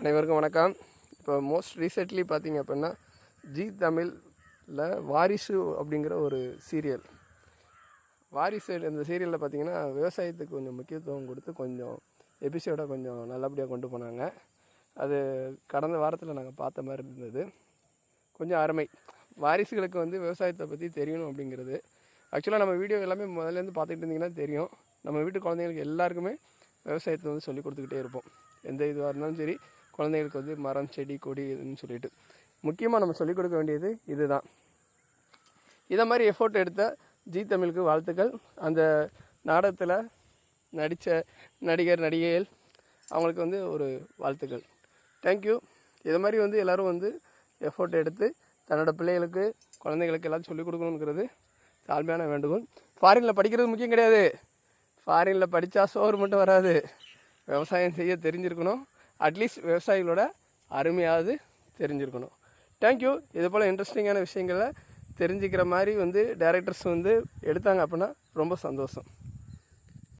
அனைவருக்கும் வணக்கம். இப்போ மோஸ்ட் ரீசெண்ட்லி பார்த்தீங்க அப்படின்னா ஜி தமிழில் வாரிசு அப்படிங்கிற ஒரு சீரியல் வாரிசு இந்த சீரியலில் பார்த்தீங்கன்னா விவசாயத்துக்கு கொஞ்சம் முக்கியத்துவம் கொடுத்து கொஞ்சம் எபிசோடை கொஞ்சம் நல்லபடியாக கொண்டு போனாங்க. அது கடந்த வாரத்தில் நாங்கள் பார்த்த மாதிரி இருந்தது. கொஞ்சம் அருமை. வாரிசுகளுக்கு வந்து விவசாயத்தை பற்றி தெரியணும் அப்படிங்கிறது. ஆக்சுவலாக நம்ம வீடியோ எல்லாமே முதல்லேருந்து பார்த்துக்கிட்டு இருந்தீங்கன்னா தெரியும். நம்ம வீட்டு குழந்தைங்களுக்கு எல்லாருக்குமே விவசாயத்தை வந்து சொல்லி கொடுத்துக்கிட்டே இருப்போம். எந்த இதுவாக இருந்தாலும் சரி குழந்தைங்களுக்கு வந்து மரம் செடி கொடி இதுன்னு சொல்லிட்டு. முக்கியமாக நம்ம சொல்லிக் கொடுக்க வேண்டியது இதுதான். இதை மாதிரி எஃபோர்ட் எடுத்த ஜி தமிழுக்கு வாழ்த்துக்கள். அந்த நாடகத்தில் நடித்த நடிகர் நடிகைகள் அவங்களுக்கு வந்து ஒரு வாழ்த்துக்கள். தேங்க்யூ இது மாதிரி வந்து எல்லோரும் வந்து எஃபோர்ட் எடுத்து தன்னோட பிள்ளைகளுக்கு குழந்தைகளுக்கு எல்லாம் சொல்லிக் கொடுக்கணுங்கிறது தாழ்மையான வேண்டுகோள். ஃபாரினில் படிக்கிறது முக்கியம் கிடையாது. ஃபாரினில் படித்தா சோறு மட்டும் வராது. விவசாயம் செய்ய தெரிஞ்சிருக்கணும். அட்லீஸ்ட் விவசாயிகளோட அருமையாவது தெரிஞ்சிருக்கணும். தேங்க்யூ இது போல் இன்ட்ரெஸ்டிங்கான விஷயங்களை தெரிஞ்சுக்கிற மாதிரி வந்து டேரக்டர்ஸ் வந்து எடுத்தாங்க அப்படின்னா ரொம்ப சந்தோஷம்.